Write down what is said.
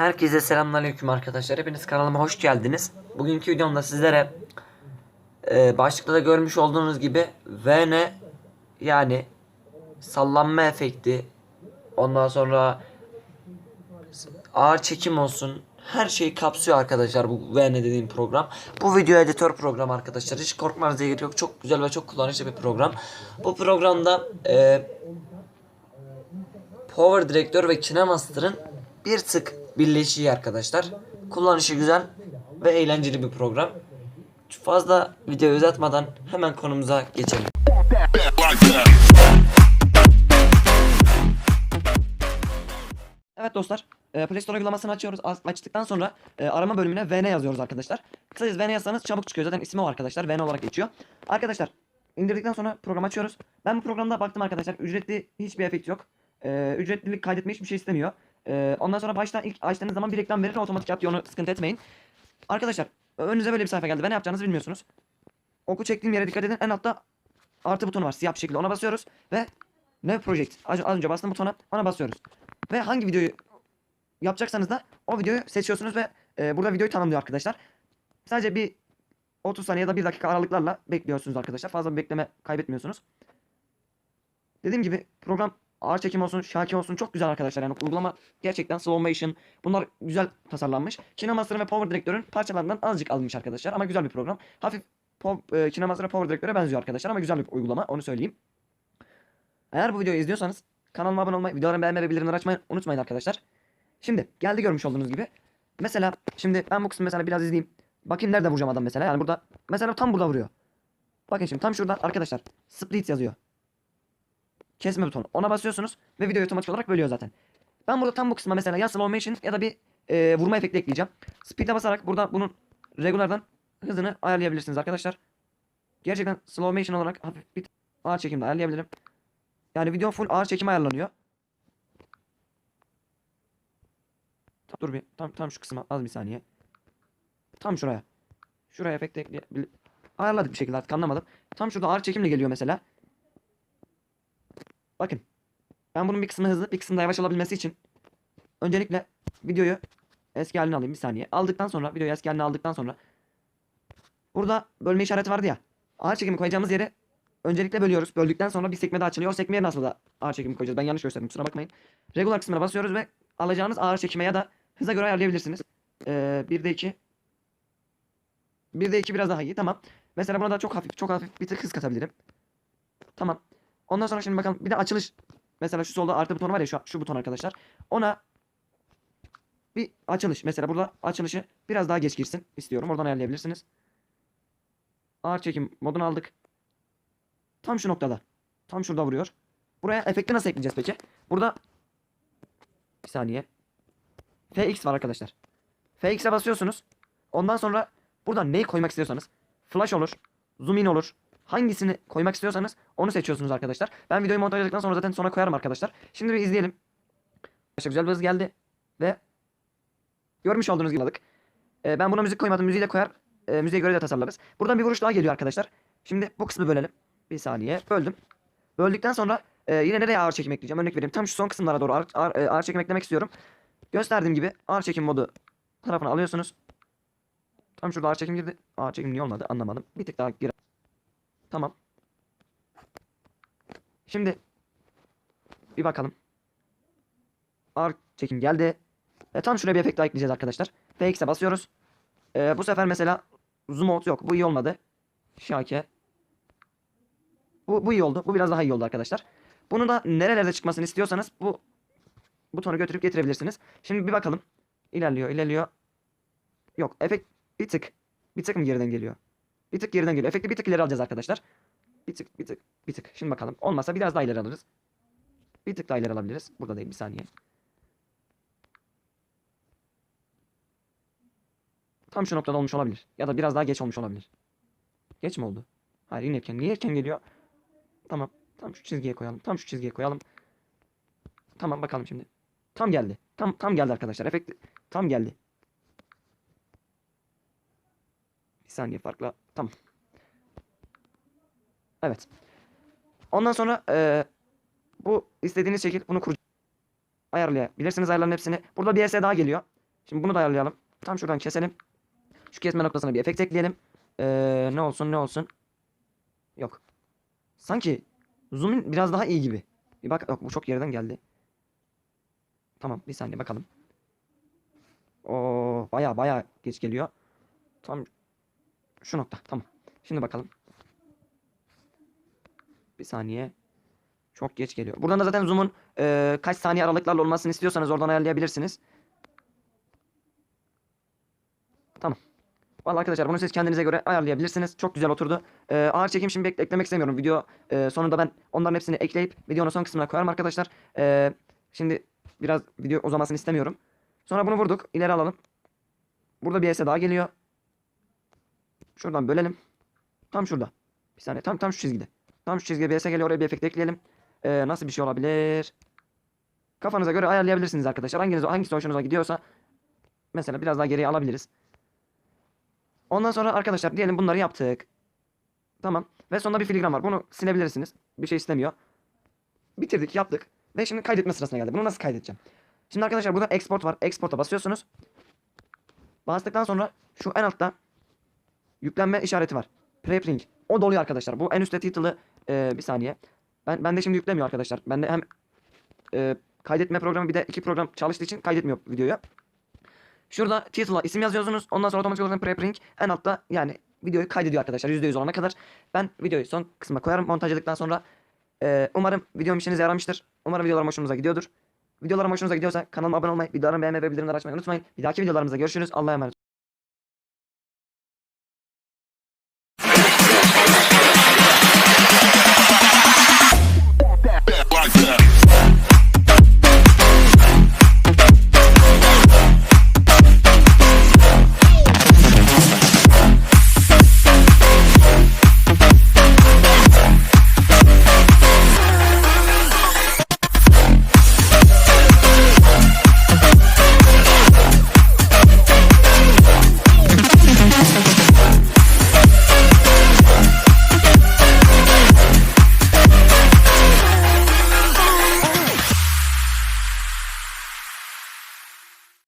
Herkese selamünaleyküm arkadaşlar. Hepiniz kanalıma hoş geldiniz. Bugünkü videomda sizlere e, başlıkta da görmüş olduğunuz gibi VN yani sallanma efekti ondan sonra ağır çekim olsun her şeyi kapsıyor arkadaşlar bu VN dediğim program. Bu video editör program arkadaşlar. Hiç korkmanıza gerek yok. Çok güzel ve çok kullanışlı bir program. Bu programda e, Power Director ve KineMaster'ın bir tık birleşiği arkadaşlar. Kullanışı güzel ve eğlenceli bir program. Fazla video uzatmadan hemen konumuza geçelim. Evet dostlar, e, Play Store uygulamasını açıyoruz. Aç- Açtıktan sonra e, arama bölümüne VN yazıyoruz arkadaşlar. Kısacası VN yazsanız çabuk çıkıyor. Zaten ismi o arkadaşlar. VN olarak geçiyor. Arkadaşlar, indirdikten sonra program açıyoruz. Ben bu programda baktım arkadaşlar. Ücretli hiçbir efekt yok. E, ücretlilik kaydetme hiçbir şey istemiyor. E, ondan sonra baştan ilk açtığınız zaman bir reklam verir otomatik atıyor onu sıkıntı etmeyin. Arkadaşlar önünüze böyle bir sayfa geldi ve ne yapacağınızı bilmiyorsunuz. Oku çektiğim yere dikkat edin. En altta artı butonu var siyah bir şekilde ona basıyoruz ve New Project az, az önce bastığım butona ona basıyoruz. Ve hangi videoyu yapacaksanız da o videoyu seçiyorsunuz ve e, burada videoyu tanımlıyor arkadaşlar. Sadece bir 30 saniye ya da 1 dakika aralıklarla bekliyorsunuz arkadaşlar. Fazla bir bekleme kaybetmiyorsunuz. Dediğim gibi program ağır çekim olsun, şaki olsun çok güzel arkadaşlar. Yani uygulama gerçekten slow motion. Bunlar güzel tasarlanmış. KineMaster'ın ve Power Director'ın parçalarından azıcık alınmış arkadaşlar. Ama güzel bir program. Hafif e, KineMaster ve Power Director'a benziyor arkadaşlar ama güzel bir uygulama onu söyleyeyim. Eğer bu videoyu izliyorsanız kanalıma abone olmayı, videolarımı beğenmeyi ve bildirimleri açmayı unutmayın arkadaşlar. Şimdi geldi görmüş olduğunuz gibi. Mesela şimdi ben bu kısmı mesela biraz izleyeyim. Bakayım nerede vuracağım adam mesela. Yani burada mesela tam burada vuruyor. Bakın şimdi tam şurada arkadaşlar split yazıyor. Kesme butonu. Ona basıyorsunuz ve videoyu otomatik olarak bölüyor zaten. Ben burada tam bu kısma mesela ya slow motion ya da bir e, vurma efekti ekleyeceğim. Speed'e basarak burada bunun regulardan hızını ayarlayabilirsiniz arkadaşlar. Gerçekten slow motion olarak hafif bir ağır çekimde ayarlayabilirim. Yani video full ağır çekim ayarlanıyor. Dur bir tam tam şu kısma az bir saniye. Tam şuraya. Şuraya efekt ekleyebil ayarladık bir şekilde artık anlamadım. Tam şurada ağır çekimle geliyor mesela. Bakın. Ben bunun bir kısmı hızlı, bir kısmı da yavaş olabilmesi için öncelikle videoyu eski haline alayım bir saniye. Aldıktan sonra videoyu eski haline aldıktan sonra burada bölme işareti vardı ya. Ağır çekimi koyacağımız yere öncelikle bölüyoruz. Böldükten sonra bir sekme daha açılıyor. O sekmeye nasıl da ağır çekimi koyacağız? Ben yanlış gösterdim. Kusura bakmayın. Regular kısmına basıyoruz ve alacağınız ağır çekime ya da hıza göre ayarlayabilirsiniz. Ee, 1'de 2 1'de 2 biraz daha iyi. Tamam. Mesela buna da çok hafif, çok hafif bir tık hız katabilirim. Tamam. Ondan sonra şimdi bakalım. Bir de açılış. Mesela şu solda artı butonu var ya şu, şu buton arkadaşlar. Ona bir açılış. Mesela burada açılışı biraz daha geç girsin istiyorum. Oradan ayarlayabilirsiniz. Ağır çekim modunu aldık. Tam şu noktada. Tam şurada vuruyor. Buraya efekti nasıl ekleyeceğiz peki? Burada bir saniye. FX var arkadaşlar. FX'e basıyorsunuz. Ondan sonra buradan neyi koymak istiyorsanız flash olur, zoom in olur. Hangisini koymak istiyorsanız onu seçiyorsunuz arkadaşlar. Ben videoyu montajladıktan sonra zaten sona koyarım arkadaşlar. Şimdi bir izleyelim. Arkadaşlar güzel bir hız geldi ve görmüş olduğunuz gibi aldık. Ee, ben buna müzik koymadım. Müziği de koyar. E, müziğe göre de tasarlarız. Buradan bir vuruş daha geliyor arkadaşlar. Şimdi bu kısmı bölelim. Bir saniye. Böldüm. Böldükten sonra e, yine nereye ağır çekim ekleyeceğim? Örnek vereyim. Tam şu son kısımlara doğru ağır, ağır, e, ağır çekim eklemek istiyorum. Gösterdiğim gibi ağır çekim modu tarafına alıyorsunuz. Tam şurada ağır çekim girdi. Ağır çekim niye olmadı anlamadım. Bir tık daha gir. Tamam. Şimdi bir bakalım. Ağır çekim geldi. E, tam şuraya bir efekt daha ekleyeceğiz arkadaşlar. FX'e basıyoruz. E, bu sefer mesela zoom out yok. Bu iyi olmadı. Şake. Bu, bu iyi oldu. Bu biraz daha iyi oldu arkadaşlar. Bunu da nerelerde çıkmasını istiyorsanız bu butonu götürüp getirebilirsiniz. Şimdi bir bakalım. İlerliyor, ilerliyor. Yok, efekt bir tık. Bir tık mı geriden geliyor? Bir tık geriden geliyor. Efekti bir tık ileri alacağız arkadaşlar. Bir tık, bir tık, bir tık. Şimdi bakalım. Olmazsa biraz daha ileri alırız. Bir tık daha ileri alabiliriz. Burada değil, bir saniye. Tam şu noktada olmuş olabilir. Ya da biraz daha geç olmuş olabilir. Geç mi oldu? Hayır yine erken. Niye erken geliyor? Tamam. Tam şu çizgiye koyalım. Tam şu çizgiye koyalım. Tamam bakalım şimdi. Tam geldi. Tam tam geldi arkadaşlar. Efekt tam geldi. Bir saniye farkla. Tamam. Evet. Ondan sonra eee, bu istediğiniz şekil bunu kur ayarlayabilirsiniz ayarların hepsini. Burada bir ES daha geliyor. Şimdi bunu da ayarlayalım. Tam şuradan keselim. Şu kesme noktasına bir efekt ekleyelim. Ee, ne olsun ne olsun. Yok. Sanki zoom biraz daha iyi gibi. Bir bak yok bu çok yerden geldi. Tamam bir saniye bakalım. Oo baya baya geç geliyor. Tam şu nokta tamam. Şimdi bakalım. Bir saniye. Çok geç geliyor. Buradan da zaten zoom'un e, kaç saniye aralıklarla olmasını istiyorsanız oradan ayarlayabilirsiniz. Tamam. Vallahi arkadaşlar bunu siz kendinize göre ayarlayabilirsiniz. Çok güzel oturdu. Ee, ağır çekim şimdi eklemek istemiyorum. Video e, sonunda ben onların hepsini ekleyip videonun son kısmına koyarım arkadaşlar. Ee, şimdi biraz video uzamasını istemiyorum. Sonra bunu vurduk. İleri alalım. Burada bir ES daha geliyor. Şuradan bölelim. Tam şurada. Bir saniye. Tam tam şu çizgide. Tam şu çizgide bir ES geliyor. Oraya bir efekt ekleyelim. Ee, nasıl bir şey olabilir? Kafanıza göre ayarlayabilirsiniz arkadaşlar. Hanginiz, hangisi hoşunuza gidiyorsa mesela biraz daha geriye alabiliriz. Ondan sonra arkadaşlar diyelim bunları yaptık. Tamam. Ve sonunda bir filigran var. Bunu silebilirsiniz. Bir şey istemiyor. Bitirdik, yaptık. Ve şimdi kaydetme sırasına geldi. Bunu nasıl kaydedeceğim? Şimdi arkadaşlar burada export var. Export'a basıyorsunuz. Bastıktan sonra şu en altta yüklenme işareti var. Preprint. O doluyor arkadaşlar. Bu en üstte title'ı e, bir saniye. Ben bende şimdi yüklemiyor arkadaşlar. Bende hem e, kaydetme programı bir de iki program çalıştığı için kaydetmiyor videoyu. Şurada title'a isim yazıyorsunuz. Ondan sonra otomatik olarak preprint en altta yani videoyu kaydediyor arkadaşlar %100 olana kadar. Ben videoyu son kısma koyarım montajladıktan sonra. Ee, umarım videom işinize yaramıştır. Umarım videolarım hoşunuza gidiyordur. Videolarım hoşunuza gidiyorsa kanalıma abone olmayı, videolarımı beğenmeyi ve bildirimleri açmayı unutmayın. Bir dahaki videolarımızda görüşürüz. Allah'a emanet.